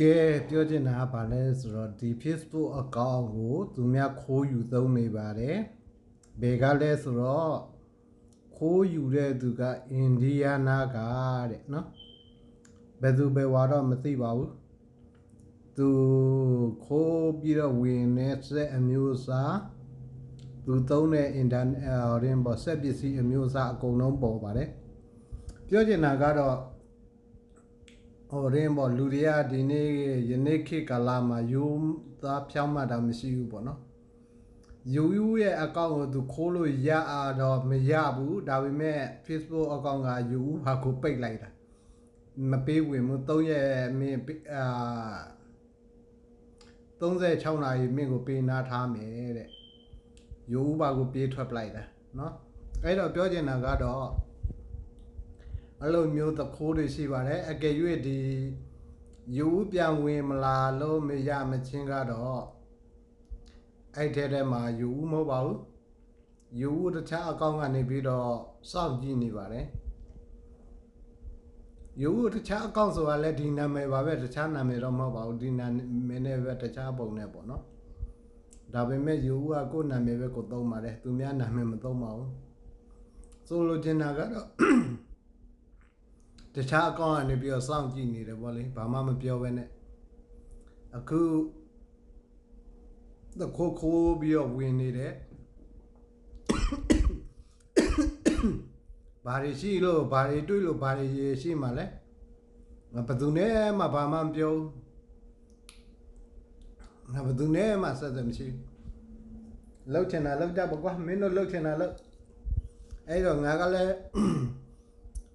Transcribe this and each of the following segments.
ကဲပြောချင်တာကဘာလဲဆိုတော့ဒီ Facebook account ကိုသူများခိုးယူသုံးနေပါတယ်ဘယ်ကလဲဆိုတော့ခိုးယူတဲ့သူကအိန္ဒိယနာကတဲ့နော်ဘယ်သူပဲဝါတော့မသိပါဘူးသူခိုးပြီးတော့ဝင်နေတဲ့အမျိုးအစားသူသုံးတဲ့ internet ရင်ပေါ်ဆက်ပစ္စည်းအမျိုးအစားအကုန်လုံးပေါ်ပါတယ်ပြောချင်တာကတော့ ဟိုရင်းပေါ့လူတွေကဒီနေ့ယနေ့ခေတ်ကာလမှာယူသားဖြောင်းမှတ်တာမရှိဘူးပေါ့နော်ယူယူရဲ့အကောင့်ကိုသူခိုးလို့ရအားတော့မရဘူးဒါပေမဲ့ Facebook အကောင့်ကယူဟာကိုပိတ်လိုက်တာမပေးဝင်ဘူး3ရက်မင်းအာ36နာရီမင်းကိုပေးနာထားမယ်တဲ့ယူဘာကိုပြေးထွက်ပလိုက်တာเนาะအဲ့တော့ပြောချင်တာကတော့ အဲ့လိုမျိုးသခိုးတွေရှိပါတယ်အကယ်၍ဒီယူပြန်ဝင်မလာလို့မရမချင်းကတော့အဲ့ထဲထဲမှာယူမဟုတ်ပါဘူးယူတခြားအကောင့်ကနေပြီးတော့စောင့်ကြည့်နေပါတယ်ယူတခြားအကောင့်ဆိုတာလည်းဒီနာမည်ပါပဲတခြားနာမည်တော့မဟုတ်ပါဘူးဒီနာမည်နဲ့ပဲတခြားပုံနဲ့ပေါ့နော်ဒါပေမဲ့ယူကကိုယ်နာမည်ပဲကိုသုံးပါတယ်သူများနာမည်မသုံးပါဘူးဆိုလိုချင်တာကတော့ တခြားအကောင့်ကနေပြီးတော့စောင့်ကြည့်နေတယ်ဗောလေဘာမှမပြောဘဲနဲ့အခုတခိုးခိုးပြီးတော့ဝင်နေတယ်ဘာတွေရှိလို့ဘာတွေတွေးလို့ဘာတွေရှိမှလဲငါဘယ်သူနဲ့မှဘာမှမပြောငါဘယ်သူနဲ့မှဆက်သက်မရှိလောက်ချင်တာလောက်တတ်ပါကွာမင်းတို့လောက်ချင်တာလောက်အဲ့တော့ငါကလည်း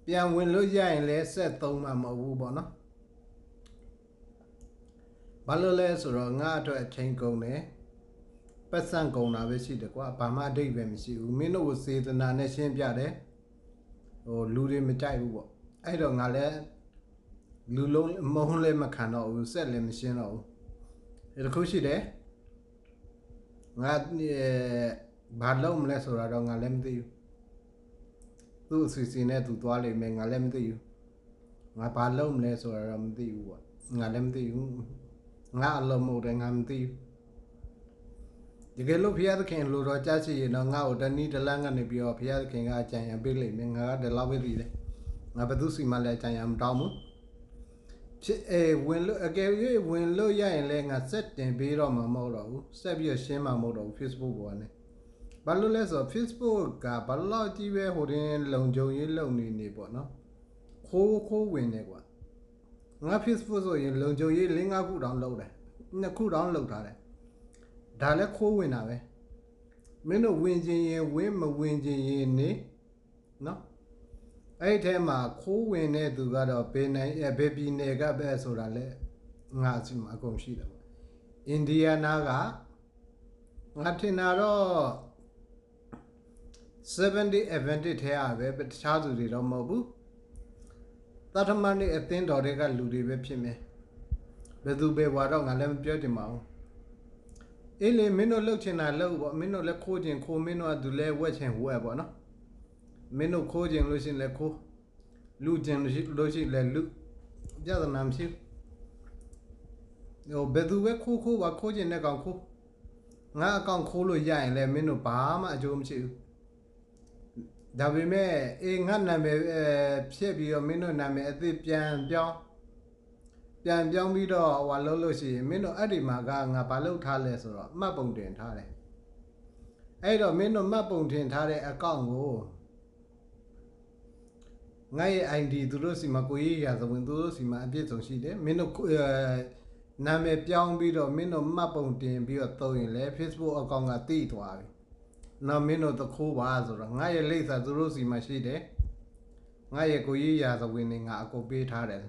ပြန်ဝင်လို့ရရင်လည်းဆက်သုံးမှာမဟုတ်ဘူးပေါ့နော်ဘာလို့လဲဆိုတော့ငါအတွက်အချိန်ကုန်တယ်ပတ်စံကုန်တာပဲရှိတယ်ကွာဘာမှအတိတ်ပဲမရှိဘူးမင်းတို့ကိုစေတနာနဲ့ရှင်းပြတယ်ဟိုလူတွေမကြိုက်ဘူးပေါ့အဲ့တော့ငါလည်းလူလုံးမုန်းလည်းမခံတော့ဘူးဆက်လည်းမရှင်းတော့ဘူးဒီတစ်ခုရှိတယ်ငါဘာလုပ်မလဲဆိုတာတော့ငါလည်းမသိဘူး သူ့အစီအစဉ်နဲ့သူသွားလိမ့်မယ်ငါလည်းမသိဘူးငါဘာလုပ်မလဲဆိုတာတော့မသိဘူးပေါ့ငါလည်းမသိဘူးငါအလုံးမဟုတ်တယ်ငါမသိဘူးတကယ်လို့ဘုရားသခင်လိုတော့ကြားရှိရင်တော့ငါ့ကိုတနည်းတလန်းကနေပြီးတော့ဘုရားသခင်ကအကြံဉာဏ်ပေးလိမ့်မယ်ငါကဒီလောက်ပဲသိတယ်ငါဘသူစီမှလည်းအကြံဉာဏ်မတောင်းဘူးဖြစ်အဲဝင်လို့အကယ်၍ဝင်လို့ရရင်လည်းငါဆက်တင်ပေးတော့မှာမဟုတ်တော့ဘူးဆက်ပြီးတော့ရှင်းမှာမဟုတ်တော့ဘူး Facebook ပေါ်ကနေ ဘာလို့လဲဆိုတော့ Facebook ကဘလောက်ကြီးပဲဟိုတင်လုံခြုံရေးလုံနေနေပေါ့နော်ခိုးခိုးဝင်နေကွာငါ Facebook ဆိုရင်လုံခြုံရေး၄၅ခုတောင်လုံတယ်နှစ်ခုတောင်လုံထားတယ်ဒါလည်းခိုးဝင်တာပဲမင်းတို့ဝင်ခြင်းရင်ဝင်မဝင်ခြင်းရင်နေနော်အဲ့ဒီထဲမှာခိုးဝင်တဲ့သူကတော့ဘယ်နိုင်ဘယ်ပြည်နယ်ကပဲဆိုတာလဲငါစီမှာအကုန်ရှိတယ်ပေါ့အိန္ဒိယနာကငါထင်တာတော့ 70 advantage ထဲရပဲတခြားသူတွေတော့မဟုတ်ဘူးသတ္တမနေ့အသင်းတော်တွေကလူတွေပဲဖြစ်မယ်ဘယ်သူပဲဝါတော့ငါလည်းမပြောချင်ပါဘူးအေးလေမင်းတို့လှုပ်ချင်တာလှုပ်ပေါ့မင်းတို့လည်းခိုးချင်ခိုးမင်းတို့ကသူလည်းဝက်ချင်ဝက်ပေါ့နော်မင်းတို့ခိုးချင်လို့ရှိရင်လည်းခိုးလူချင်လို့ရှိလို့ရှိလည်းလူပြဿနာမရှိဘူးဟိုဘယ်သူပဲခိုးခိုးပါခိုးချင်တဲ့ကောင်ခိုးငါအကောင့်ခိုးလို့ရရင်လည်းမင်းတို့ဘာမှအကျိုးမရှိဘူး ဒါပေမဲ့အေးငါနာမည်အဲဖြစ်ပြီးတော့မင်းတို့နာမည်အသစ်ပြန်ပြောင်းပြန်ပြောင်းပြီးတော့ဟိုလုံးလို့ရှိရင်မင်းတို့အဲ့ဒီမှာကငါဘာလုပ်ထားလဲဆိုတော့မှတ်ပုံတင်ထားတယ်အဲ့တော့မင်းတို့မှတ်ပုံတင်ထားတဲ့အကောင့်ကိုငါရဲ့ ID သူတို့စီမှာကိုရေးရာဇဝင်သူတို့စီမှာအပြည့်စုံရှိတယ်မင်းတို့နာမည်ပြောင်းပြီးတော့မင်းတို့မှတ်ပုံတင်ပြီးတော့သုံးရင်လေ Facebook အကောင့်ကတိသွားပြီ နော်မင်းတို့တခိုးပါဆိုတော့ငါရဲ့လိပ်စာသူတို့စီမှာရှိတယ်ငါရဲ့ကိုရေးရာဇဝင်တွေငါအကုန်ပေးထားတယ်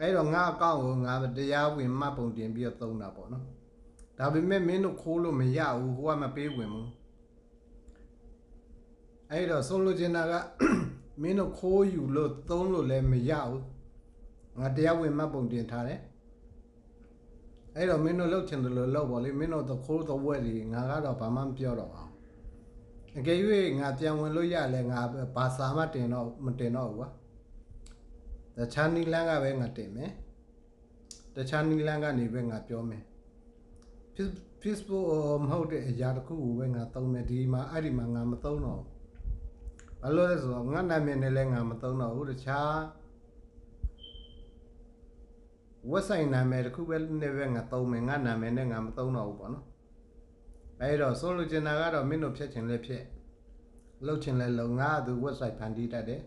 အဲ့တော့ငါအကောင့်ကိုငါတရားဝင်မှတ်ပုံတင်ပြီးတော့သုံးတာပေါ့နော်ဒါပေမဲ့မင်းတို့ခိုးလို့မရဘူးဟိုကမပေးဝင်ဘူးအဲ့တော့ဆုံးလို့ချင်တာကမင်းတို့ခိုးယူလို့သုံးလို့လည်းမရဘူးငါတရားဝင်မှတ်ပုံတင်ထားတယ်အဲ့တော့မင်းတို့လှုပ်ချင်တယ်လို့လှုပ်ပါလေမင်းတို့သခိုးသဝက်တွေငါကတော့ဘာမှမပြောတော့အောင် အကယ်၍ငါပြန်ဝင်လို့ရလဲငါဘာစာမှတင်တော့မတင်တော့ဘူးကွာတခြားနီလန်းကပဲငါတင်မယ်တခြားနီလန်းကနေပဲငါပြောမယ် Face- Facebook မဟုတ်တဲ့အရာတစ်ခုကိုပဲငါသုံးမယ်ဒီမှာအဲ့ဒီမှာငါမသုံးတော့ဘူးဘာလို့လဲဆိုတော့ငါနာမည်နဲ့လည်းငါမသုံးတော့ဘူးတခြား website နာမည်တစ်ခုပဲနဲ့ပဲငါသုံးမယ်ငါနာမည်နဲ့ငါမသုံးတော့ဘူးပေါ့နော် အဲ့တော့ဆိုလိုချင်တာကတော့မင်းတို့ဖြတ်ချင်လဲဖြတ်လှုပ်ချင်လဲလှုပ်ငါကသူ website ဖန်တီးတတ်တယ်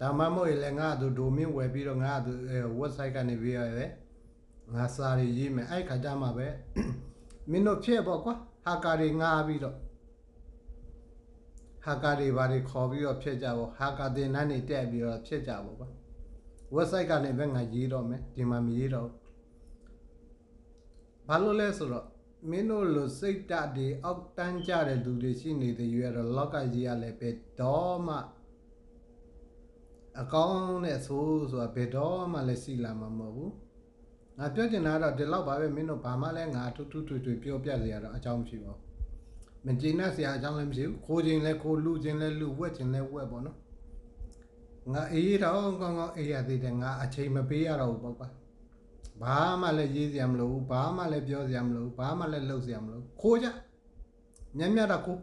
ဒါမှမဟုတ်ရင်လည်းငါကသူ domain ဝယ်ပြီးတော့ငါကသူအဲ website ကနေပြီးရတယ်ငါစာရီရေးမယ်အဲ့ခါကျမှပဲမင်းတို့ဖြည့်ပေါ့ကွာဟာကာတွေငါပြီးတော့ဟာကာတွေဘာတွေခေါ်ပြီးတော့ဖြည့်ကြပေါ့ဟာကာတင်နန်းနေတက်ပြီးတော့ဖြည့်ကြပေါ့ကွာ website ကနေပဲငါရေးတော့မယ်ဒီမှာမရေးတော့ဘူးဘာလို့လဲဆိုတော့ မင်းတို့လိုစိတ်ဓာတ်တွေအောက်တန်းကြတဲ့လူတွေရှိနေတဲ့ရွေးတော့လောက်ကကြီးရလဲပဲတော့မှအကောင်းနဲ့ဆိုးဆိုတာဘယ်တော့မှလည်းစီလာမှာမဟုတ်ဘူးငါပြောချင်တာကတော့ဒီလောက်ပါပဲမင်းတို့ဘာမှလည်းငါထူးထူးထွေထွေပြောပြစရာတော့အကြောင်းမရှိပါဘူးမကျေနပ်စရာအကြောင်းလည်းမရှိဘူးခိုးခြင်းလည်းခိုးလူခြင်းလည်းလူဝက်ခြင်းလည်းဝက်ပေါ့နော်ငါအေးတော့ကောင်းကောင်းအေးရသေးတယ်ငါအချိန်မပေးရတော့ဘူးပေါ့ကွာ ဘာမှလည်းရေးစရာမလိုဘူးဘာမှလည်းပြောစရာမလိုဘူးဘာမှလည်းလုပ်စရာမလိုဘူးခိုးကြညံ့ညံ့တော့ခိုး